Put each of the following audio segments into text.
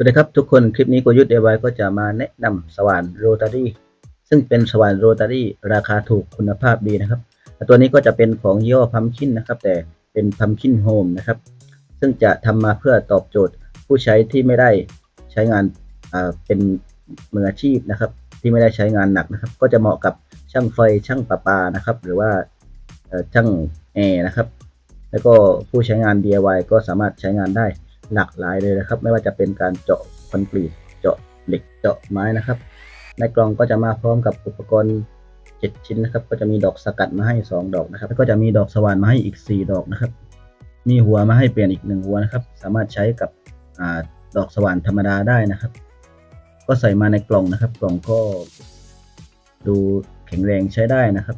สวัสดีครับทุกคนคลิปนี้กยุทธ์เดวายก็จะมาแนะนำสว่านโรตารี่ซึ่งเป็นสว่านโรตารี่ราคาถูกคุณภาพดีนะครับ ตัวนี้ก็จะเป็นของยี่ห้อพัมคินนะครับ แต่เป็นพัมคินโฮมนะครับ ซึ่งจะทำมาเพื่อตอบโจทย์ผู้ใช้ที่ไม่ได้ใช้งานเป็นมืออาชีพนะครับ ที่ไม่ได้ใช้งานหนักนะครับ ก็จะเหมาะกับช่างไฟช่างประปานะครับ หรือว่าช่างแอร์นะครับ แล้วก็ผู้ใช้งาน DIY ก็สามารถใช้งานได้ หลากหลายเลยนะครับ ไม่ว่าจะเป็นการเจาะคอนกรีตเจาะเหล็กเจาะไม้นะครับ ในกล่องก็จะมาพร้อมกับอุปกรณ์ 7 ชิ้นนะครับ ก็จะมีดอกสกัดมาให้ 2 ดอกนะครับแล้วก็จะมีดอกสว่านมาให้อีก 4 ดอกนะครับ มีหัวมาให้เปลี่ยนอีก 1 หัวนะครับ สามารถใช้กับอดอกสว่านธรรมดาได้นะครับ ก็ใส่มาในกล่องนะครับ กล่องก็ดูแข็งแรงใช้ได้นะครับ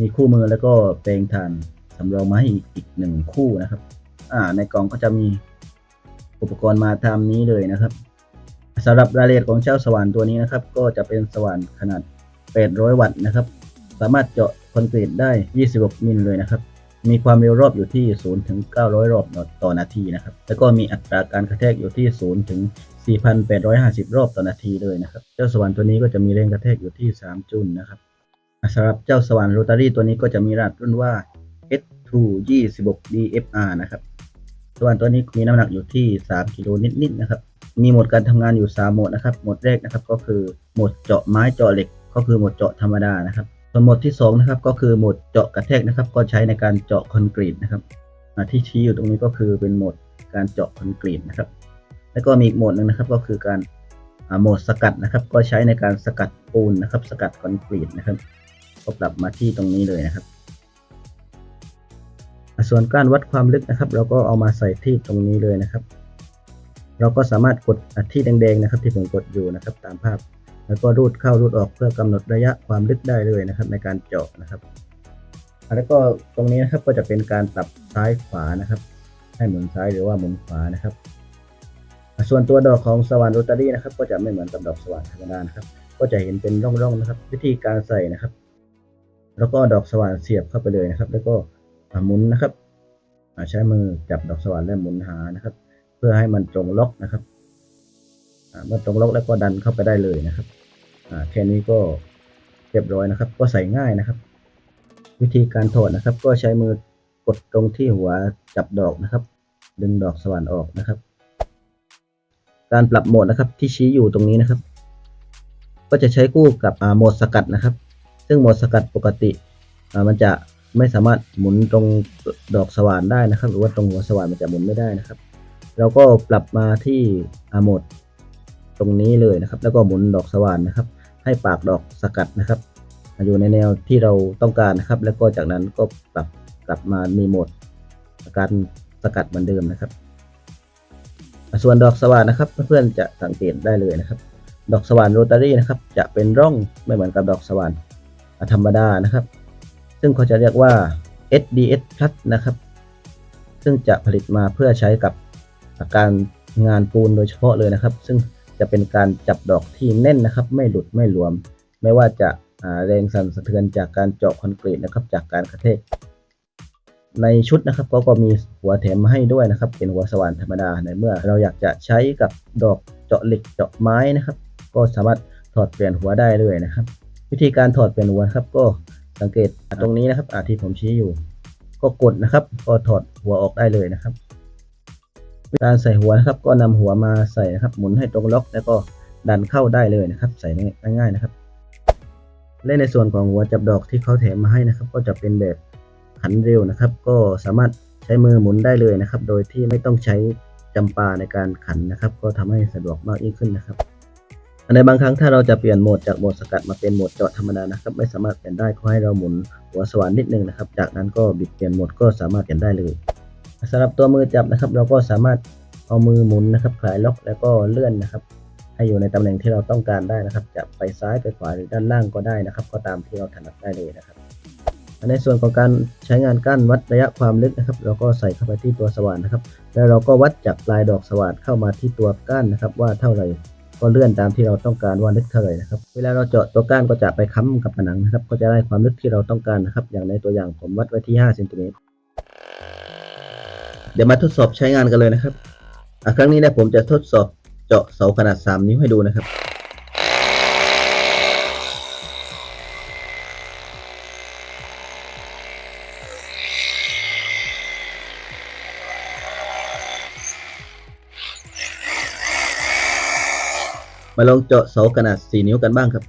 มีคู่มือแล้วก็แปลงถ่านสำรองมาให้อีกอีกหนึ่งคู่นะครับ อ่า ในกล่องก็จะมีอุปกรณ์มาตามนี้เลยนะครับสำหรับรายละเอียดของเจ้าสว่านตัวนี้นะครับ ก็จะเป็นสว่านขนาด 800 วัตต์นะครับ สามารถเจาะคอนกรีตได้ 26 มิลเลยนะครับ มีความเร็วรอบอยู่ที่ 0 ถึง 900 รอบต่อนาทีนะครับ แล้วก็มีอัตราการกระแทกอยู่ที่ 0 ถึง 4,850 รอบต่อนาทีเลยนะครับ เจ้าสว่านตัวนี้ก็จะมีแรงกระแทกอยู่ที่ 3 จุลนะครับสำหรับเจ้าสว่านโรตารี่ตัวนี้ก็จะมีรหัสรุ่นว่า S2 26 DFR นะครับ สว่านตัวนี้มีน้ำหนักอยู่ที่ 3 กิโลนิดๆนะครับ มีโหมดการทำงานอยู่ 3 โหมดนะครับ โหมดแรกนะครับก็คือโหมดเจาะไม้เจาะเหล็ก ก็คือโหมดเจาะธรรมดานะครับ ส่วนโหมดที่2นะครับก็คือโหมดเจาะกระแทกนะครับ ก็ใช้ในการเจาะคอนกรีตนะครับอ่าที่ชี้อยู่ตรงนี้ก็คือเป็นโหมดการเจาะคอนกรีตนะครับ แล้วก็มีอีกโหมดหนึ่งนะครับก็คือการโหมดสกัดนะครับ ก็ใช้ในการสกัดปูนนะครับ สกัดคอนกรีตนะครับก็ปรับมาที่ตรงนี้เลยนะครับ ส่วนการวัดความลึกนะครับ เราก็เอามาใส่ที่ตรงนี้เลยนะครับ เราก็สามารถกดที่แดงๆนะครับ ที่ผมกดอยู่นะครับ ตามภาพ แล้วก็รูดเข้ารูดออกเพื่อกำหนดระยะความลึกได้เลยนะครับ ในการเจาะนะครับ แล้วก็ตรงนี้นะครับก็จะเป็นการปรับซ้ายขวานะครับ ให้หมุนซ้ายหรือว่าหมุนขวานะครับ ส่วนตัวดอกของสว่านโรตารี่นะครับ ก็จะไม่เหมือนกับดอกสว่านธรรมดานะครับ ก็จะเห็นเป็นร่องๆนะครับ วิธีการใส่นะครับ แล้วก็ดอกสว่านเสียบเข้าไปเลยนะครับ แล้วก็ หมุนนะครับใช้มือจับดอกสว่านและหมุนหานะครับ เพื่อให้มันตรงล็อกนะครับเมื่อตรงล็อกแล้วก็ดันเข้าไปได้เลยนะครับแค่นี้ก็เรียบร้อยนะครับ ก็ใส่ง่ายนะครับ วิธีการถอดนะครับ ก็ใช้มือกดตรงที่หัวจับดอกนะครับ ดึงดอกสว่านออกนะครับ การปรับโหมดนะครับที่ชี้อยู่ตรงนี้นะครับ ก็จะใช้คู่กับโหมดสกัดนะครับ ซึ่งโหมดสกัดปกติมันจะ ไม่สามารถหมุนตรงดอกสว่านได้นะครับ หรือว่าตรงหัวสว่านมันจะหมุนไม่ได้นะครับ เราก็ปรับมาที่อ่าโหมดตรงนี้เลยนะครับ แล้วก็หมุนดอกสว่านนะครับ ให้ปากดอกสกัดนะครับอยู่ในแนวที่เราต้องการนะครับ แล้วก็จากนั้นก็ปรับกลับมามีโหมดการสกัดเหมือนเดิมนะครับ ส่วนดอกสว่านนะครับ เพื่อนๆจะสังเกตได้เลยนะครับ ดอกสว่านโรตารี่นะครับ จะเป็นร่องไม่เหมือนกับดอกสว่านธรรมดานะครับ ซึ่งเขาจะเรียกว่า SDS Plus นะครับ ซึ่งจะผลิตมาเพื่อใช้กับการงานปูนโดยเฉพาะเลยนะครับ ซึ่งจะเป็นการจับดอกที่แน่นนะครับ ไม่หลุดไม่หลวม ไม่ว่าจะแรงสั่นสะเทือนจากการเจาะคอนกรีตนะครับ จากการกระแทกในชุดนะครับก็ก็มีหัวแถมมาให้ด้วยนะครับ เป็นหัวสว่านธรรมดาในเมื่อ เราอยากจะใช้กับดอกเจาะเหล็กเจาะไม้นะครับ ก็สามารถถอดเปลี่ยนหัวได้เลยนะครับ วิธีการถอดเปลี่ยนหัวครับก็ สังเกตตรงนี้นะครับอาที่ผมชี้อยู่ ก็กดนะครับ ก็ถอดหัวออกได้เลยนะครับ การใส่หัวนะครับ ก็นำหัวมาใส่นะครับ หมุนให้ตรงล็อก แล้วก็ดันเข้าได้เลยนะครับ ใส่ง่ายๆนะครับ และในส่วนของหัวจับดอกที่เขาแถมมาให้นะครับ ก็จะเป็นแบบขันเร็วนะครับ ก็สามารถใช้มือหมุนได้เลยนะครับ โดยที่ไม่ต้องใช้จำปาในการขันนะครับ ก็ทำให้สะดวกมากยิ่งขึ้นนะครับ ในบางครั้งถ้าเราจะเปลี่ยนโหมดจากโหมดสกัดมาเป็นโหมดเจาะธรรมดานะครับ ไม่สามารถเปลี่ยนได้ขอให้เราหมุนหัวสว่านนิดนึงนะครับ จากนั้นก็บิดเปลี่ยนโหมดก็สามารถเปลี่ยนได้เลยสำหรับตัวมือจับนะครับ เราก็สามารถเอามือหมุนนะครับคลายล็อกแล้วก็เลื่อนนะครับ ให้อยู่ในตำแหน่งที่เราต้องการได้นะครับ จะไปซ้ายไปขวาหรือด้านล่างก็ได้นะครับ ก็ตามที่เราถนัดได้เลยนะครับในส่วนของการใช้งานกั้นวัดระยะความลึกนะครับ เราก็ใส่เข้าไปที่ตัวสว่านนะครับ แล้วเราก็วัดจากปลายดอกสว่านเข้ามาที่ตัวก้านนะครับ ว่าเท่าไหร่ ก็เลื่อนตามที่เราต้องการว่าลึกเท่าไหร่นะครับ เวลาเราเจาะตัวก้านก็จะไปค้ำกับผนังนะครับ ก็จะได้ความลึกที่เราต้องการนะครับ อย่างในตัวอย่างผมวัดไว้ที่5เซนติเมตรเดี๋ยวมาทดสอบใช้งานกันเลยนะครับครั้งนี้นะผมจะทดสอบเจาะเสาขนาด 3 นิ้วให้ดูนะครับ มาลองเจาะเสาขนาด 4 นิ้วกันบ้างครับ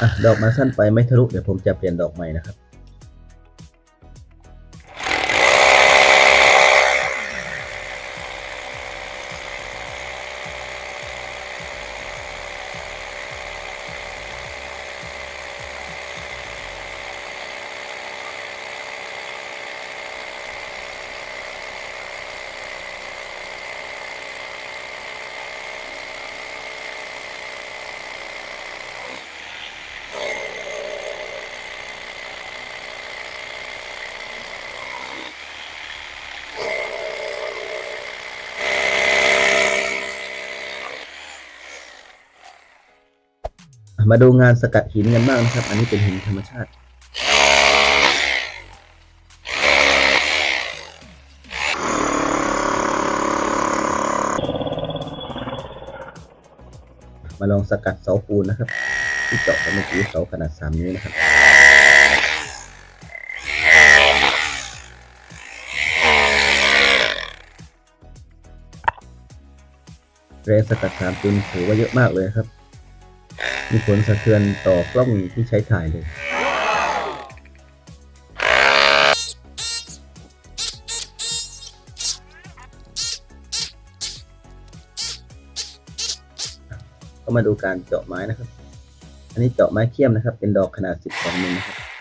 อดอกมาสั้นไปไม่ทะลุ เดี๋ยวผมจะเปลี่ยนดอกใหม่นะครับ มาดูงานสกัดหินกันบ้างนะครับ อันนี้เป็นหินธรรมชาติ มาลองสกัดเสาปูนนะครับ ที่เจาะไปเมื่อกี้เสาขนาด 3 นิ้วนะครับแรงสกัดสามจุนถือว่าเยอะมากเลยครับ มีผลสะเทือนต่อกล้องที่ใช้ถ่ายเลย ก็มาดูการเจาะไม้นะครับ อันนี้เจาะไม้เขี้ยมนะครับ เป็นดอกขนาด 12มิลนะครับ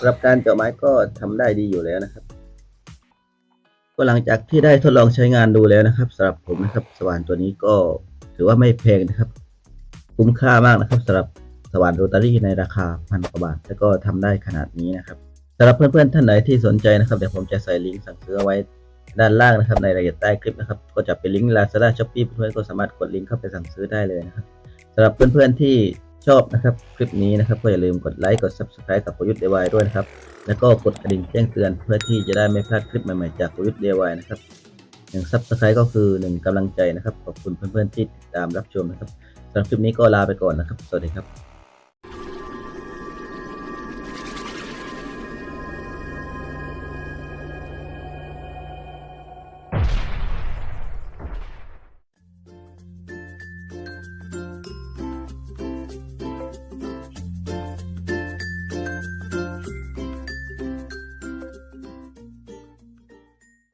สำหรับการเจาะไม้ก็ทำได้ดีอยู่แล้วนะครับ ก็หลังจากที่ได้ทดลองใช้งานดูแล้วนะครับสำหรับผมนะครับสว่านตัวนี้ก็ถือว่าไม่แพงนะครับ คุ้มค่ามากนะครับสำหรับสว่านโรตารี่ในราคาพันกว่าบาท แล้วก็ทำได้ขนาดนี้นะครับสำหรับเพื่อนๆท่านไหนที่สนใจนะครับเดี๋ยวผมจะใส่ลิงก์สั่งซื้อไว้ด้านล่างนะครับในรายละเอียดใต้คลิปนะครับก็จะเป็นลิงก์ Lazada Shopee เพื่อนๆก็สามารถกดลิงก์เข้าไปสั่งซื้อได้เลยนะครับสำหรับเพื่อนๆที่ ชอบนะครับคลิปนี้นะครับก็อย่าลืมกดไลค์กด Subscribe กับประยุทธ์เดวายด้วยนะครับ แล้วก็กดกระดิ่งแจ้งเตือนเพื่อที่จะได้ไม่พลาดคลิปใหม่ๆจากประยุทธ์เดวายนะครับหนึ่งซับสไครต์ก็คือหนึ่งกำลังใจนะครับ ขอบคุณเพื่อนๆที่ติดตามรับชมนะครับสำหรับคลิปนี้ก็ลาไปก่อนนะครับ สวัสดีครับ